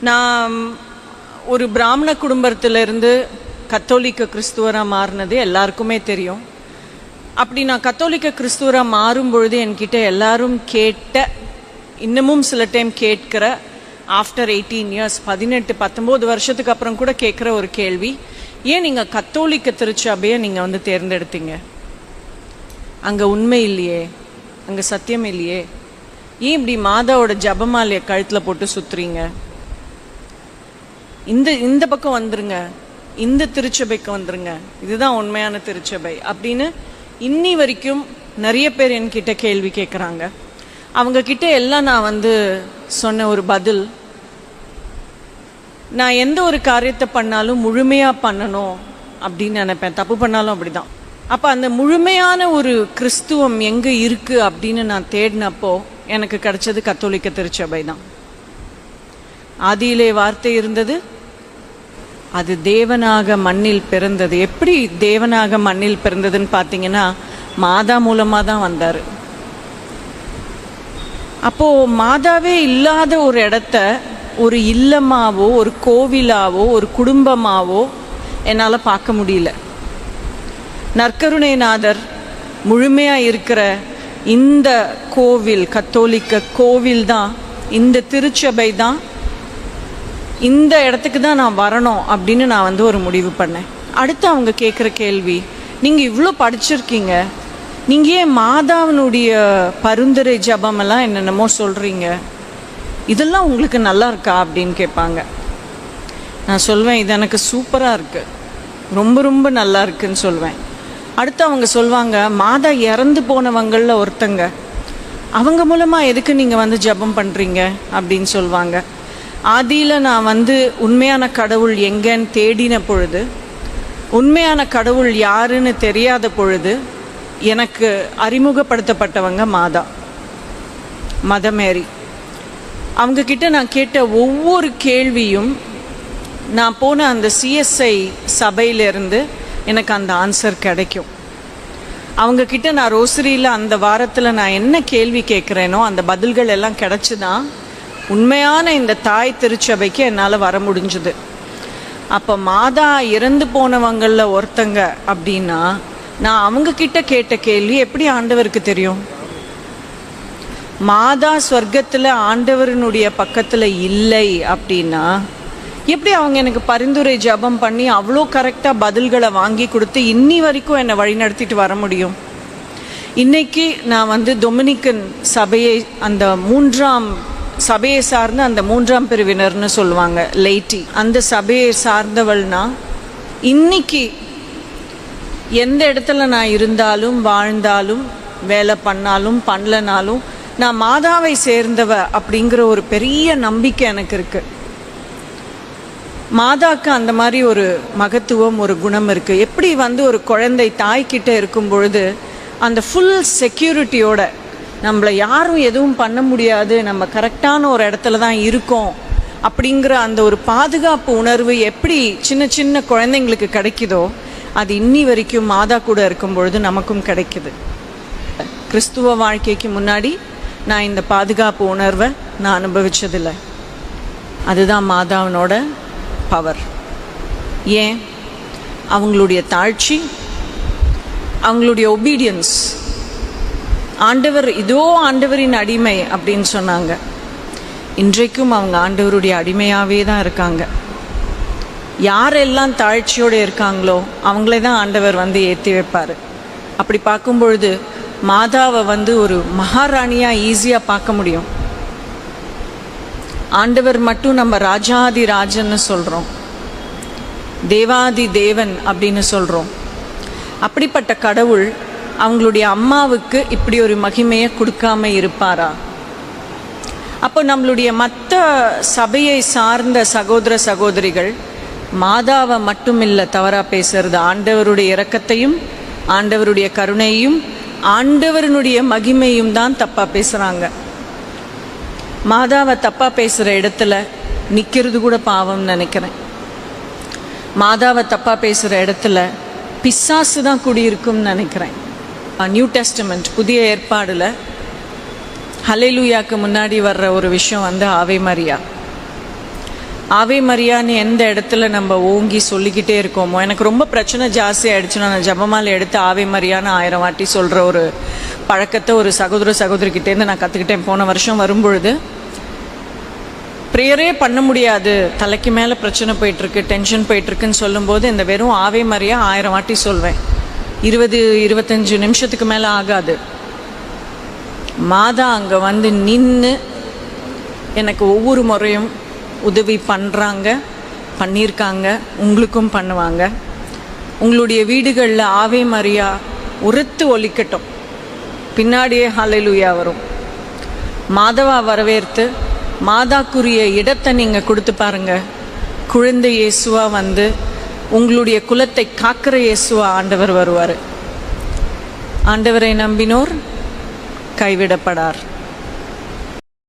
நான் ஒரு பிராமண குடும்பத்திலிருந்து கத்தோலிக்க கிறிஸ்துவராக மாறினது எல்லாருக்குமே தெரியும். அப்படி நான் கத்தோலிக்க கிறிஸ்துவராக மாறும் பொழுது என்கிட்ட எல்லாரும் கேட்ட இன்னமும் சில டைம் கேட்கிற ஆஃப்டர் எயிட்டீன் இயர்ஸ் பதினெட்டு பத்தொம்போது வருஷத்துக்கு அப்புறம் கூட கேட்குற ஒரு கேள்வி ஏன் நீங்கள் கத்தோலிக்க திருச்சபையை நீங்கள் வந்து தேர்ந்தெடுத்தீங்க? அங்கே உண்மை இல்லையே அங்கே சத்தியம் இல்லையே? ஏன் இப்படி மாதாவோட ஜபமாலையை கழுத்தில் போட்டு சுற்றுறீங்க இந்த இந்த பக்கம் வந்துருங்க. இந்த திருச்சபைக்கு வந்துருங்க. இதுதான் உண்மையான திருச்சபை அப்படின்னு இன்னி வரைக்கும் நிறைய பேர் என்கிட்ட கேள்வி கேட்குறாங்க அவங்க கிட்ட எல்லாம் நான் வந்து சொன்ன ஒரு பதில் நான் எந்த ஒரு காரியத்தை பண்ணாலும் முழுமையாக பண்ணணும் அப்படின்னு நினைப்பேன். தப்பு பண்ணாலும் அப்படிதான். அப்போ அந்த முழுமையான ஒரு கிறிஸ்துவம் எங்கே இருக்குது அப்படின்னு நான் தேடினப்போ எனக்கு கிடைச்சது கத்தோலிக்க திருச்சபை தான். ஆதியிலே வார்த்தை இருந்தது அது தேவனாக மண்ணில் பிறந்தது. எப்படி தேவனாக மண்ணில் பிறந்ததுன்னு பார்த்தீங்கன்னா மாதா மூலமாக தான் வந்தார். அப்போ மாதாவே இல்லாத ஒரு இடத்த ஒரு இல்லமாவோ ஒரு கோவிலாவோ ஒரு குடும்பமாவோ என்னால் பார்க்க முடியல. நற்கருணைநாதர் முழுமையாக இருக்கிற இந்த கோவில் கத்தோலிக்க கோவில் தான் இந்த திருச்சபை தான் இந்த இடத்துக்கு தான் நான் வரணும் அப்படின்னு நான் வந்து ஒரு முடிவு பண்ணேன். அடுத்து அவங்க கேட்குற கேள்வி நீங்கள் இவ்வளோ படிச்சிருக்கீங்க. நீங்கள் ஏன் மாதாவினுடைய பரிந்துரை ஜபமெல்லாம் என்னென்னமோ சொல்கிறீங்க இதெல்லாம் உங்களுக்கு நல்லா இருக்கா? அப்படின்னு கேட்பாங்க. நான் சொல்வேன் இது எனக்கு சூப்பராக இருக்குது ரொம்ப ரொம்ப நல்லா இருக்குன்னு சொல்வேன். அடுத்து அவங்க சொல்வாங்க மாதா இறந்து போனவங்களில் ஒருத்தங்க. அவங்க மூலமாக எதுக்கு நீங்கள் வந்து ஜெபம் பண்ணுறீங்க அப்படின்னு சொல்லுவாங்க ஆதியில் நான் வந்து உண்மையான கடவுள் எங்கேன்னு தேடின பொழுது உண்மையான கடவுள் யாருன்னு தெரியாத பொழுது எனக்கு அறிமுகப்படுத்தப்பட்டவங்க மாதா மதமேரி அவங்கக்கிட்ட நான் கேட்ட ஒவ்வொரு கேள்வியும் நான் போன அந்த சிஎஸ்ஐ சபையிலேருந்து எனக்கு அந்த ஆன்சர் கிடைக்கும். அவங்கக்கிட்ட நான் ரோசரியில் அந்த வாரத்தில் நான் என்ன கேள்வி கேட்குறேனோ அந்த பதில்கள் எல்லாம் கிடைச்சுதான் உண்மையான இந்த தாய் திருச்சபைக்கு என்னால் வர முடிஞ்சுது. அப்போ மாதா இறந்து போனவங்களில் ஒருத்தங்க அப்படின்னா நான் அவங்கக்கிட்ட கேட்ட கேள்வி எப்படி ஆண்டவருக்கு தெரியும்? மாதா ஸ்வர்க்கத்தில் ஆண்டவரனுடைய பக்கத்தில் இல்லை அப்படின்னா எப்படி அவங்க எனக்கு பரிந்துரை ஜபம் பண்ணி அவ்வளோ கரெக்டாக பதில்களை வாங்கி கொடுத்து இன்னி வரைக்கும் என்னை வழிநடத்திட்டு வர முடியும்? இன்னைக்கு நான் வந்து டொமினிக்கன் சபையை அந்த மூன்றாம் சபையை சார்ந்த அந்த மூன்றாம் பிரிவினர்னு சொல்லுவாங்க லைட்டி. அந்த சபையை சார்ந்தவள்னா இன்னைக்கு எந்த இடத்துல நான் இருந்தாலும் வாழ்ந்தாலும் வேலை பண்ணாலும் பண்ணலனாலும் நான் மாதாவை சேர்ந்தவ அப்படிங்கிற ஒரு பெரிய நம்பிக்கை எனக்கு இருக்கு. மாதாக்கு அந்த மாதிரி ஒரு மகத்துவம் ஒரு குணம் இருக்கு. எப்படி வந்து ஒரு குழந்தை தாய்கிட்ட இருக்கும் பொழுது அந்த ஃபுல் செக்யூரிட்டியோட நம்மளை யாரும் எதுவும் பண்ண முடியாது. நம்ம கரெக்டான ஒரு இடத்துல தான் இருக்கோம். அப்படிங்கிற அந்த ஒரு பாதுகாப்பு உணர்வு எப்படி சின்ன சின்ன குழந்தைங்களுக்கு கிடைக்குதோ அது இன்னி வரைக்கும் மாதா கூட இருக்கும் பொழுது நமக்கும் கிடைக்குது. கிறிஸ்துவ வாழ்க்கைக்கு முன்னாடி நான் இந்த பாதுகாப்பு உணர்வை நான் அனுபவிச்சதில்லை. அதுதான் மாதாவினோட பவர் ஏன்? அவங்களுடைய தாழ்ச்சி அவங்களுடைய ஒபீடியன்ஸ் ஆண்டவர் இதோ ஆண்டவரின் அடிமை அப்படின்னு சொன்னாங்க. இன்றைக்கும் அவங்க ஆண்டவருடைய அடிமையாகவே தான் இருக்காங்க. யாரெல்லாம் தாழ்ச்சியோடு இருக்காங்களோ அவங்களே தான் ஆண்டவர் வந்து ஏற்றி வைப்பார். அப்படி பார்க்கும் பொழுது மாதாவை வந்து ஒரு மகாராணியாக ஈஸியாக பார்க்க முடியும். ஆண்டவர் மட்டும் நம்ம ராஜாதி ராஜன்னு சொல்கிறோம் தேவாதி தேவன் அப்படின்னு சொல்கிறோம் அப்படிப்பட்ட கடவுள் அவங்களுடைய அம்மாவுக்கு இப்படி ஒரு மகிமையை கொடுக்காம இருப்பாரா? அப்போ நம்மளுடைய மற்ற சபையை சார்ந்த சகோதர சகோதரிகள் மாதாவை மட்டும் இல்லை தவறாக பேசுறது ஆண்டவருடைய இரக்கத்தையும் ஆண்டவருடைய கருணையும் ஆண்டவரனுடைய மகிமையும் தான் தப்பாக பேசுகிறாங்க மாதாவை தப்பாக பேசுகிற இடத்துல நிற்கிறது கூட பாவம்னு நினைக்கிறேன். மாதாவை தப்பாக பேசுகிற இடத்துல பிசாசு தான் குடியிருக்கும்னு நினைக்கிறேன். நியூ டெஸ்டமெண்ட் புதிய ஏற்பாடில் ஹலேலூயாக்கு முன்னாடி வர்ற ஒரு விஷயம் வந்து ஆவே மரியா. ஆவே மரியான்னு எந்த இடத்துல நம்ம ஓங்கி சொல்லிக்கிட்டே இருக்கோமோ எனக்கு ரொம்ப பிரச்சனை ஜாஸ்தி ஆயிடுச்சுன்னா நான் ஜபமாலை எடுத்து ஆவே மரியான்னு ஆயிரம் வாட்டி சொல்கிற ஒரு பழக்கத்தை ஒரு சகோதர சகோதரிக்கிட்டேருந்து நான் கற்றுக்கிட்டேன் போன வருஷம் வரும்பொழுது ப்ரேயரே பண்ண முடியாது. தலைக்கு மேலே பிரச்சனை போயிட்டுருக்கு டென்ஷன் போயிட்டுருக்குன்னு சொல்லும்போது இந்த வெறும் ஆவே மரியா ஆயிரம் வாட்டி சொல்வேன். இருபது இருபத்தஞ்சு நிமிஷத்துக்கு மேலே ஆகாது. மாதா அங்கே வந்து நின்று எனக்கு ஒவ்வொரு முறையும் உதவி பண்ணுறாங்க பண்ணியிருக்காங்க உங்களுக்கும் பண்ணுவாங்க. உங்களுடைய வீடுகளில் ஆவே மரியா உரத்து ஒலிக்கட்டும். பின்னாடியே ஹalleluya வரும். மாதவா வரவேற்று மாதாக்குரிய இடத்தை நீங்கள் கொடுத்து பாருங்கள் குழந்தை இயேசுவா வந்து உங்களுடைய குலத்தை காக்கிற இயேசுவா ஆண்டவர் வருவார். ஆண்டவரை நம்பினோர் கைவிடப்படார்.